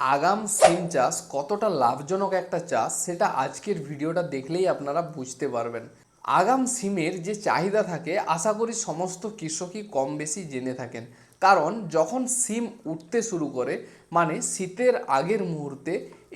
আগাম সিম চাষ কতটা লাভজনক একটা চাষ সেটা আজকের ভিডিওটা দেখলেই আপনারা বুঝতে পারবেন। আগাম সিমের যে চাহিদা থাকে, আশা করি সমস্ত কৃষকই কম বেশি জেনে থাকেন। কারণ যখন সিম উঠতে শুরু করে মানে শীতের আগের মুহূর্তে,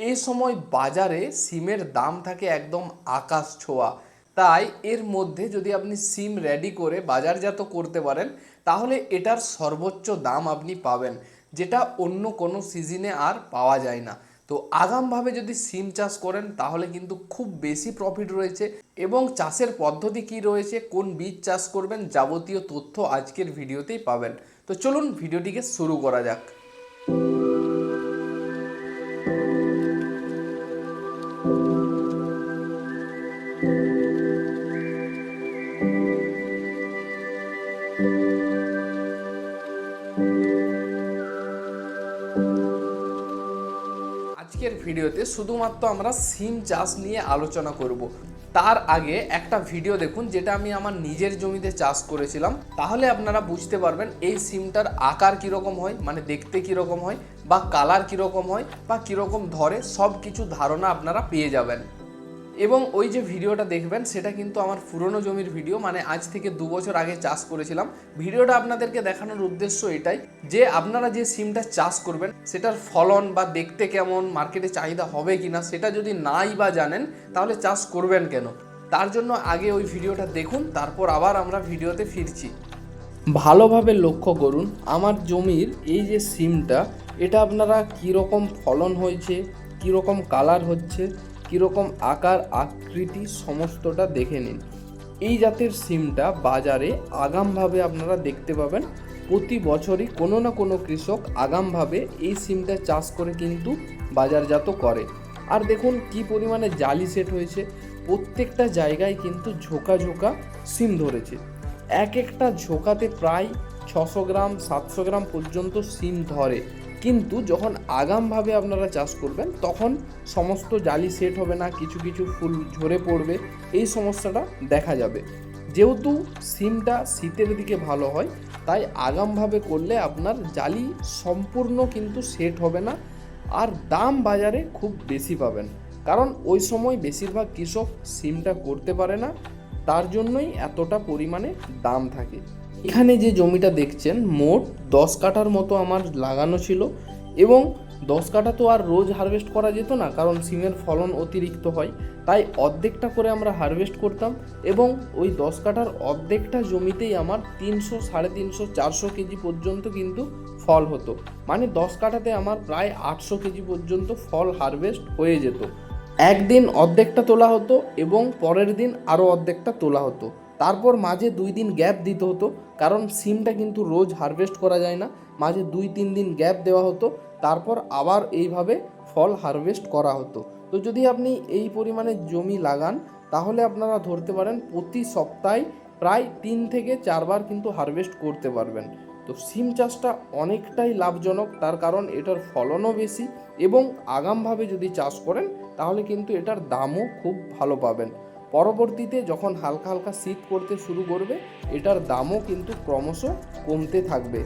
এ সময় বাজারে সিমের দাম থাকে একদম আকাশ ছোঁয়া। তাই এর মধ্যে যদি আপনি সিম রেডি করে বাজারজাত করতে পারেন, তাহলে এটার সর্বোচ্চ দাম আপনি পাবেন। যেটা অন্য কোনো সিজনে আর পাওয়া যায় না। তো আগামভাবে যদি সিম চাষ করেন, তাহলে কিন্তু খুব বেশি প্রফিট রয়েছে। এবং চাষের পদ্ধতি কি রয়েছে, কোন বীজ চাষ করবেন, যাবতীয় তথ্য আজকের ভিডিওতেই পাবেন। তো চলুন ভিডিওটিকে শুরু করা যাক। ভিডিওতে শুধুমাত্র আমরা সিম চাষ নিয়ে আলোচনা করব। তার আগে একটা ভিডিও দেখুন, যেটা আমি আমার নিজের জমিতে চাষ করেছিলাম। তাহলে আপনারা বুঝতে পারবেন এই সিমটার আকার কীরকম হয় মানে দেখতে কীরকম হয়, বা কালার কীরকম হয়, বা কীরকম ধরে সব কিছু ধারণা আপনারা পেয়ে যাবেন। এবং ওই যে ভিডিওটা দেখবেন, সেটা কিন্তু আমার পুরনো জমির ভিডিও মানে আজ থেকে দু বছর আগে চাষ করেছিলাম। ভিডিওটা আপনাদেরকে দেখানোর উদ্দেশ্য এটাই যে, আপনারা যে সিমটা চাষ করবেন, সেটার ফলন বা দেখতে কেমন, মার্কেটে চাহিদা হবে কি না সেটা যদি নাই বা জানেন, তাহলে চাষ করবেন কেন? তার জন্য আগে ওই ভিডিওটা দেখুন, তারপর আবার আমরা ভিডিওতে ফিরছি। ভালোভাবে লক্ষ্য করুন, আমার জমির এই যে সিমটা, এটা আপনারা কীরকম ফলন হয়েছে, কীরকম কালার হচ্ছে কীরকম আকার, আকৃতি সমস্তটা দেখে নিন। এই জাতের সিমটা বাজারে আগামভাবে আপনারা দেখতে পাবেন। প্রতি বছরই কোনো না কোনো কৃষক আগামভাবে এই সিমটা চাষ করে কিন্তু বাজারজাত করে। আর দেখুন কি পরিমাণে জালি সেট হয়েছে। প্রত্যেকটা জায়গায় কিন্তু ঝোঁকা ঝোঁকা সিম ধরেছে। এক একটা ঝোঁকাতে প্রায় ছশো গ্রাম, সাতশো গ্রাম পর্যন্ত সিম ধরে। কিন্তু যখন আগামভাবে আপনারা চাষ করবেন, তখন সমস্ত জালি সেট হবে না, কিছু কিছু ফুল ঝরে পড়বে, এই সমস্যাটা দেখা যাবে। যেহেতু সিমটা শীতের দিকে ভালো হয়, তাই আগামভাবে করলে আপনার জালি সম্পূর্ণ কিন্তু সেট হবে না, আর দাম বাজারে খুব বেশি পাবেন। কারণ ওই সময় বেশিরভাগ কৃষক সিমটা করতে পারে না, তার জন্যই এতটা পরিমাণে দাম থাকে। এখানে যে জমিটা দেখছেন, মোট দশ কাঠার মতো আমার লাগানো ছিল এবং দশ কাঠা তো আর রোজ হারভেস্ট করা যেত না, কারণ সিমের ফলন অতিরিক্ত হয়। তাই অর্ধেকটা করে আমরা হারভেস্ট করতাম এবং ওই দশ কাঠার অর্ধেকটা জমিতেই আমার তিনশো সাড়ে তিনশো চারশো কেজি পর্যন্ত কিন্তু ফল হতো। মানে দশ কাঠাতে আমার প্রায় আটশো কেজি পর্যন্ত ফল হারভেস্ট হয়ে যেত। একদিন অর্ধেকটা তোলা হতো এবং পরের দিন আরও অর্ধেকটা তোলা হতো। তারপর মাঝে দুই দিন গ্যাপ দিতে হতো, কারণ সিমটা কিন্তু রোজ হারভেস্ট করা যায় না। মাঝে দুই তিন দিন গ্যাপ দেওয়া হতো, তারপর আবার এইভাবে ফল হারভেস্ট করা হতো। তো যদি আপনি এই পরিমাণে জমি লাগান, তাহলে আপনারা ধরতে পারেন প্রতি সপ্তাহে প্রায় তিন থেকে চারবার কিন্তু হারভেস্ট করতে পারবেন। তো সিম চাষটা অনেকটাই লাভজনক, তার কারণ এটার ফলনও বেশি এবং আগামভাবে যদি চাষ করেন, তাহলে কিন্তু এটার দামও খুব ভালো পাবেন। পরবর্তীতে যখন হালকা হালকা শীত পড়তে শুরু করবে, এটার দামও কিন্তু ক্রমশ কমতে থাকবে।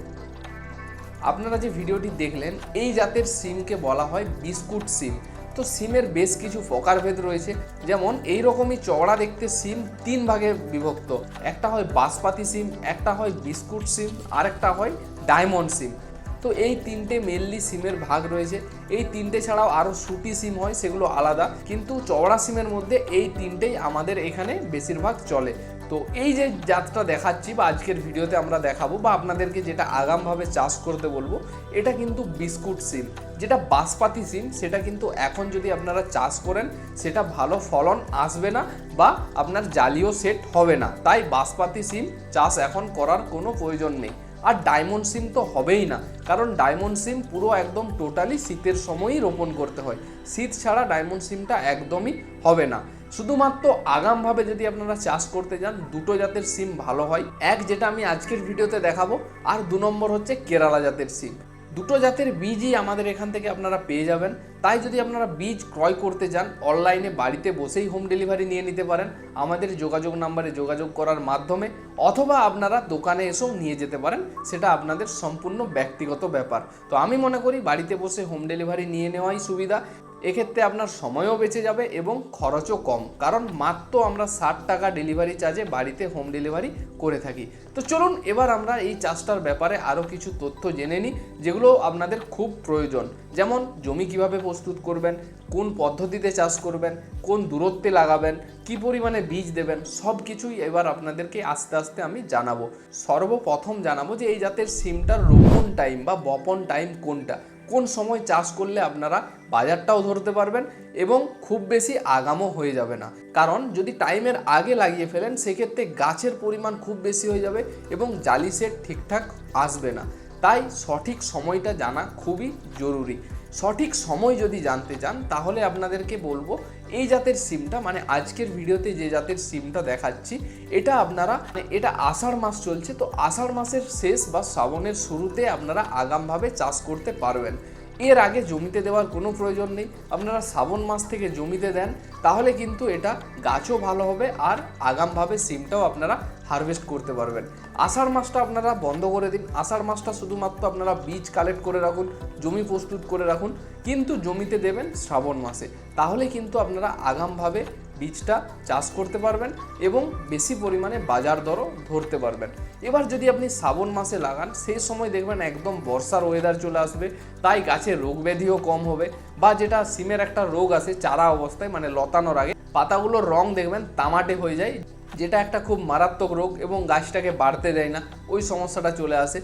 আপনারা যে ভিডিওটি দেখলেন, এই জাতের সিমকে বলা হয় বিস্কুট সিম। তো সিমের বেশ কিছু প্রকারভেদ রয়েছে। যেমন এই রকমই চওড়া দেখতে সিম তিন ভাগে বিভক্ত। একটা হয় বাসপাতি সিম, একটা হয় বিস্কুট সিম আর একটা হয় ডায়মন্ড সিম। তো এই তিনটে মেনলি সিমের ভাগ রয়েছে। এই তিনটে ছাড়াও আরও সুটি সিম হয়, সেগুলো আলাদা। কিন্তু চওড়া সিমের মধ্যে এই তিনটেই আমাদের এখানে বেশিরভাগ চলে। তো এই যে জাতটা দেখাচ্ছি বা আজকের ভিডিওতে আমরা দেখাবো বা আপনাদেরকে যেটা আগামভাবে চাষ করতে বলব, এটা কিন্তু বিস্কুট সিম। যেটা বাসপাতি সিম, সেটা কিন্তু এখন যদি আপনারা চাষ করেন, সেটা ভালো ফলন আসবে না বা আপনার জালিও সেট হবে না। তাই বাসপাতি সিম চাষ এখন করার কোনো প্রয়োজন নেই। আর ডায়মন্ড সিম তো হবেই না। কারণ ডায়মন্ড সিম পুরো একদম টোটালি শীতের সময়ই রোপণ করতে হয়। শীত ছাড়া ডায়মন্ড সিমটা একদমই হবে না। শুধুমাত্র আগামভাবে যদি আপনারা চাষ করতে যান, দুটো জাতের সিম ভালো হয়। এক যেটা আমি আজকের ভিডিওতে দেখাবো, আর দু নম্বর হচ্ছে কেরালা জাতের সিম দুটো জাতের বীজই আমাদের এখান থেকে আপনারা পেয়ে যাবেন। তাই যদি আপনারা বীজ ক্রয় করতে যান, অনলাইনে বাড়িতে বসেই হোম ডেলিভারি নিয়ে নিতে পারেন। আমাদের যোগাযোগ নাম্বারে যোগাযোগ করার মাধ্যমে অথবা আপনারা দোকানে এসেও নিয়ে যেতে পারেন, সেটা আপনাদের সম্পূর্ণ ব্যক্তিগত ব্যাপার। তো আমি মনে করি বাড়িতে বসে হোম ডেলিভারি নিয়ে নেওয়াই সুবিধা। এক্ষেত্রে আপনার সময়ও বেঁচে যাবে এবং খরচও কম। কারণ মাত্র আমরা ষাট টাকা ডেলিভারি চার্জে বাড়িতে হোম ডেলিভারি করে থাকি। তো চলুন, এবার আমরা এই চাষটার ব্যাপারে আরও কিছু তথ্য জেনে নিই, যেগুলো আপনাদের খুব প্রয়োজন। যেমন, জমি কীভাবে প্রস্তুত করবেন, কোন পদ্ধতিতে চাষ করবেন, কোন দূরত্বে লাগাবেন, কি পরিমাণে বীজ দেবেন সব কিছুই এবার আপনাদেরকে আস্তে আস্তে আমি জানাব। সর্বপ্রথম জানাব যে এই জাতের সিমটার রোপণ টাইম বা বপন টাইম কোনটা? কোন সময় চাষ করলে আপনারা বাজারটাও ধরতে পারবেন এবং খুব বেশি আগামও হয়ে যাবে না। কারণ যদি টাইমের আগে লাগিয়ে ফেলেন, সেক্ষেত্রে গাছের পরিমাণ খুব বেশি হয়ে যাবে এবং জালি সেট ঠিকঠাক আসবে না। তাই সঠিক সময়টা জানা খুবই জরুরি। সঠিক সময় যদি জানতে চান, তাহলে আপনাদেরকে বলব এই জাতের সিমটা মানে আজকের ভিডিওতে যে জাতের সিমটা দেখাচ্ছি, এটা আপনারা মানে এটা আষাঢ় মাস চলছে, তো আষাঢ় মাসের শেষ বা শ্রাবণের শুরুতে আপনারা আগামভাবে চাষ করতে পারবেন। এর আগে জমিতে দেওয়ার কোনো প্রয়োজন নেই। আপনারা শ্রাবণ মাস থেকে জমিতে দেন, তাহলে কিন্তু এটা গাছও ভালো হবে আর আগামভাবে সিমটাও আপনারা হারভেস্ট করতে পারবেন। আষাঢ় মাসটা আপনারা বন্ধ করে দিন। আষাঢ় মাসটা শুধুমাত্র আপনারা বীজ কালেক্ট করে রাখুন, জমি প্রস্তুত করে রাখুন, কিন্তু জমিতে দেবেন শ্রাবণ মাসে। তাহলে কিন্তু আপনারা আগামভাবে বীজটা চাষ করতে পারবেন এবং বেশি পরিমাণে বাজার দরও ধরতে পারবেন। এবার যদি আপনি শ্রাবণ মাসে লাগান, সেই সময় দেখবেন একদম বর্ষার ওয়েদার চলে আসবে, তাই গাছে রোগ ব্যাধিও কম হবে বা যেটা সিমের একটা রোগ আছে, চারা অবস্থায় মানে লতানোর আগে পাতাগুলোর রং দেখবেন তামাটে হয়ে যায়, যেটা একটা খুব মারাত্মক রোগ এবং গাছটাকে বাড়তে দেয় না, ওই সমস্যাটা চলে আসে।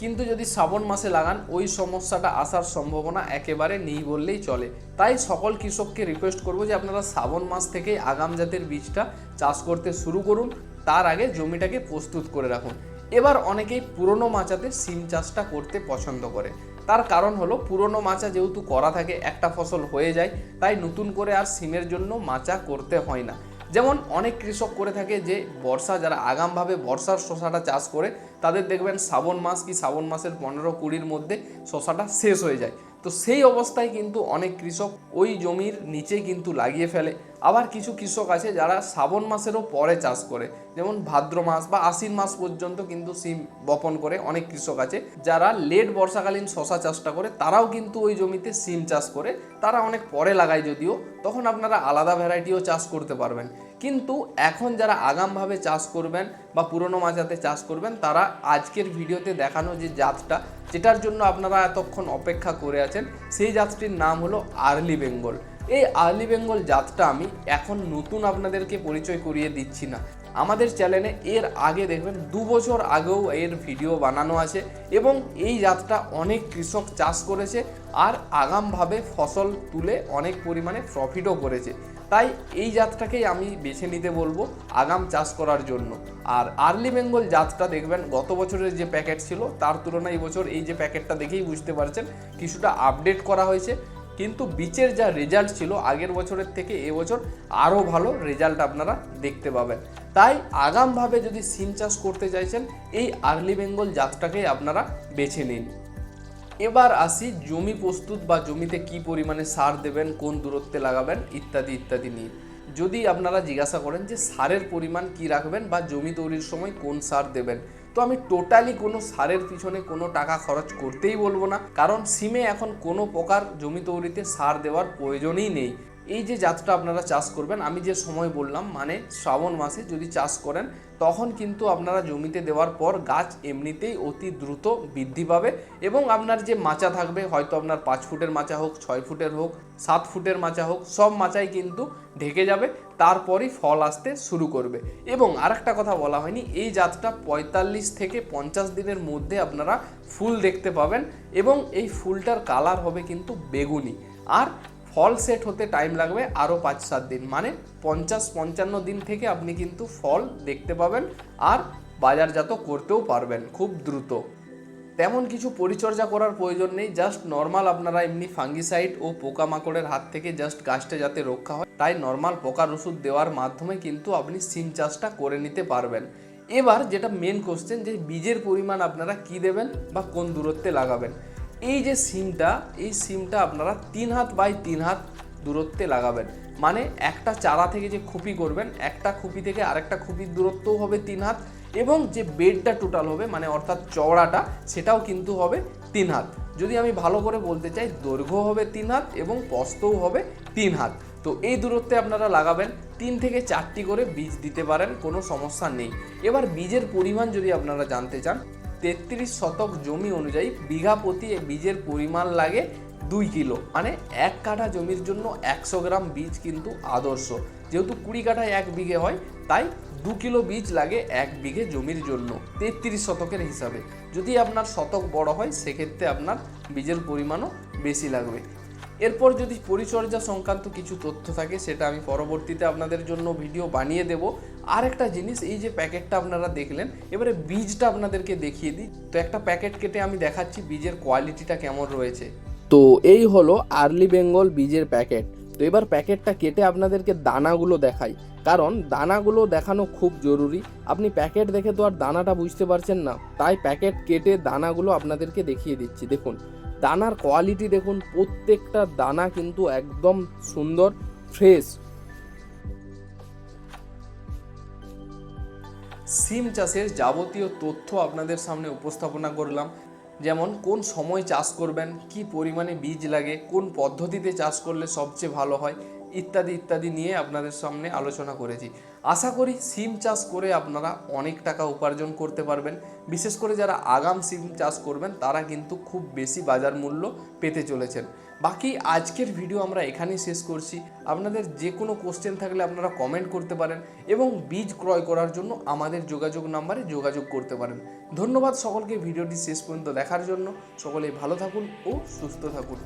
কিন্তু যদি শ্রাবণ মাসে লাগান, ওই সমস্যাটা আসার সম্ভাবনা একেবারে নেই বললেই চলে। তাই সকল কৃষককে রিকোয়েস্ট করব যে আপনারা শ্রাবণ মাস থেকেই আগাম জাতের বীজটা চাষ করতে শুরু করুন, তার আগে জমিটাকে প্রস্তুত করে রাখুন। এবার অনেকেই পুরনো মাচাতে সিম চাষটা করতে পছন্দ করে। তার কারণ হলো, পুরনো মাচা যেহেতু করা থাকে, একটা ফসল হয়ে যায়, তাই নতুন করে আর সিমের জন্য মাচা করতে হয় না। যেমন অনেক কৃষক করে থাকে যে বর্ষা যারা আগামভাবে বর্ষার শশাটা চাষ করে, তাদের দেখবেন শ্রাবণ মাস কি শ্রাবণ মাসের পনেরো কুড়ির মধ্যে শশাটা শেষ হয়ে যায়। তো সেই অবস্থায় কিন্তু অনেক কৃষক ওই জমির নিচে কিন্তু লাগিয়ে ফেলে। আবার কিছু কৃষক আছে যারা শ্রাবণ মাসেরও পরে চাষ করে। যেমন ভাদ্র মাস বা আশ্বিন মাস পর্যন্ত কিন্তু সিম বপন করে অনেক কৃষক আছে। যারা লেট বর্ষাকালীন শশা চাষটা করে, তারাও কিন্তু ওই জমিতে সিম চাষ করে। তারা অনেক পরে লাগায় যদিও, তখন আপনারা আলাদা ভ্যারাইটিও চাষ করতে পারবেন। কিন্তু এখন যারা আগামভাবে চাষ করবেন বা পুরনো মাচাতে চাষ করবেন, তারা আজকের ভিডিওতে দেখানো যে জাতটা, যেটার জন্য আপনারা এতক্ষণ অপেক্ষা করে আছেন, সেই জাতটির নাম হলো আর্লি বেঙ্গল। এই আর্লি বেঙ্গল জাতটা আমি এখন নতুন আপনাদেরকে পরিচয় করিয়ে দিচ্ছি না। আমাদের চ্যানেলে এর আগে দেখবেন দু বছর আগেও এর ভিডিও বানানো আছে এবং এই জাতটা অনেক কৃষক চাষ করেছে আর আগামভাবে ফসল তুলে অনেক পরিমাণে প্রফিটও করেছে। তাই এই জাতটাকেই আমি বেছে নিতে বলব আগাম চাষ করার জন্য। আর আর্লি বেঙ্গল জাতটা দেখবেন গত বছরের যে প্যাকেট ছিল, তার তুলনায় এই বছর এই যে প্যাকেটটা দেখেই বুঝতে পারছেন, কিছুটা আপডেট করা হয়েছে। কিন্তু বিচের যা রেজাল্ট ছিল আগের বছরের থেকে এবছর আরও ভালো রেজাল্ট আপনারা দেখতে পাবেন। তাই আগামভাবে যদি সিম চাষ করতে চাইছেন, এই আর্লি বেঙ্গল জাতটাকেই আপনারা বেছে নিন। এবার আসি জমি প্রস্তুত বা জমিতে কি পরিমাণে সার দেবেন, কোন দূরত্বে লাগাবেন, ইত্যাদি ইত্যাদি নিয়ে। যদি আপনারা জিজ্ঞাসা করেন যে সারের পরিমাণ কি রাখবেন বা জমি তৈরির সময় কোন সার দেবেন, তো আমি টোটালি কোনো সারের পিছনে কোনো টাকা খরচ করতেই বলব না। কারণ সিমে এখন কোনো প্রকার জমি তৈরিতে সার দেওয়ার প্রয়োজনই নেই। এই যে জাতটা আপনারা চাষ করবেন, আমি যে সময় বললাম মানে শ্রাবণ মাসে যদি চাষ করেন, তখন কিন্তু আপনারা জমিতে দেওয়ার পর গাছ এমনিতেই অতি দ্রুত বৃদ্ধি পাবে এবং আপনার যে মাচা থাকবে, হয়তো আপনার পাঁচ ফুটের মাচা হোক, ছয় ফুটের হোক, সাত ফুটের মাচা হোক, সব মাচাই কিন্তু ঢেকে যাবে, তারপরই ফল আসতে শুরু করবে। এবং আরেকটা কথা বলা হয়নি, এই জাতটা পঁয়তাল্লিশ থেকে পঞ্চাশ দিনের মধ্যে আপনারা ফুল দেখতে পাবেন এবং এই ফুলটার কালার হবে কিন্তু বেগুনি। আর ফল সেট হতে টাইম লাগবে আরও পাঁচ সাত দিন। মানে পঞ্চাশ পঞ্চান্ন দিন থেকে আপনি কিন্তু ফল দেখতে পাবেন আর বাজারজাত করতেও পারবেন খুব দ্রুত। তেমন কিছু পরিচর্যা করার প্রয়োজন নেই জাস্ট নর্মাল আপনারা এমনি ফাঙ্গিসাইড ও পোকামাকড়ের হাত থেকে জাস্ট গাছটা যাতে রক্ষা হয়, তাই নর্মাল পোকার ওষুধ দেওয়ার মাধ্যমে কিন্তু আপনি সিম চাষটা করে নিতে পারবেন। এবার যেটা মেন কোশ্চেন যে বীজের পরিমাণ আপনারা কি দেবেন বা কোন দূরত্বে লাগাবেন? এই যে সিমটা, এই সিমটা আপনারা তিন হাত বাই তিন হাত দূরত্বে লাগাবেন। মানে একটা চারা থেকে যে খুপি করবেন, একটা খুপি থেকে আরেকটা খুপির দূরত্বও হবে তিন হাত এবং যে বেডটা টোটাল হবে মানে অর্থাৎ চওড়াটা, সেটাও কিন্তু হবে তিন হাত। যদি আমি ভালো করে বলতে চাই, দৈর্ঘ্য হবে তিন হাত এবং প্রস্থও হবে তিন হাত। তো এই দূরত্বে আপনারা লাগাবেন, তিন থেকে চারটি করে বীজ দিতে পারেন, কোনো সমস্যা নেই। এবার বীজের পরিমাণ যদি আপনারা জানতে চান তেত্রিশ শতক জমি অনুযায়ী বিঘা প্রতি বীজের পরিমাণ লাগে দুই কিলো। মানে এক কাঠা জমির জন্য একশো গ্রাম বীজ কিন্তু আদর্শ। যেহেতু কুড়ি কাঠায় এক বিঘে হয়, তাই দু কিলো বীজ লাগে এক বিঘে জমির জন্য, তেত্রিশ শতকের হিসাবে। যদি আপনার শতক বড় হয়, সেক্ষেত্রে আপনার বীজের পরিমাণও বেশি লাগবে। এরপর যদি পরিচর্যা সংক্রান্ত কিছু তথ্য থাকে, সেটা আমি পরবর্তীতে আপনাদের জন্য ভিডিও বানিয়ে দেব। আর একটা জিনিস, এই যে প্যাকেটটা আপনারা দেখলেন, এবারে বীজটা আপনাদেরকে দেখিয়ে দিই। তো একটা প্যাকেট কেটে আমি দেখাচ্ছি বীজের কোয়ালিটিটা কেমন রয়েছে। তো এই হলো আর্লি বেঙ্গল বীজের প্যাকেট। তো এবার প্যাকেটটা কেটে আপনাদেরকে দানাগুলো দেখাই। কারণ দানাগুলো দেখানো খুব জরুরি। আপনি প্যাকেট দেখে তো আর দানাটা বুঝতে পারছেন না। তাই প্যাকেট কেটে দানাগুলো আপনাদেরকে দেখিয়ে দিচ্ছি। দেখুন, দানার কোয়ালিটি দেখুন, প্রত্যেকটা দানা কিন্তু একদম সুন্দর, ফ্রেশ। সিম চাষের যাবতীয় তথ্য আপনাদের সামনে উপস্থাপনা করলাম। যেমন, কোন সময় চাষ করবেন, কি পরিমাণে বীজ লাগে, কোন পদ্ধতিতে চাষ করলে সবচেয়ে ভালো হয়, ইত্যাদি ইত্যাদি নিয়ে আপনাদের সামনে আলোচনা করেছি। আশা করি সিম চাষ করে আপনারা অনেক টাকা উপার্জন করতে পারবেন। বিশেষ করে যারা আগাম সিম চাষ করবেন, তারা কিন্তু খুব বেশি বাজার মূল্য পেতে চলেছেন। বাকি আজকের ভিডিও আমরা এখানেই শেষ করছি। আপনাদের যে কোনো কোশ্চেন থাকলে আপনারা কমেন্ট করতে পারেন এবং বীজ ক্রয় করার জন্য আমাদের যোগাযোগ নাম্বারে যোগাযোগ করতে পারেন। ধন্যবাদ সকলকে ভিডিওটি শেষ পর্যন্ত দেখার জন্য। সকলে ভালো থাকুন ও সুস্থ থাকুন।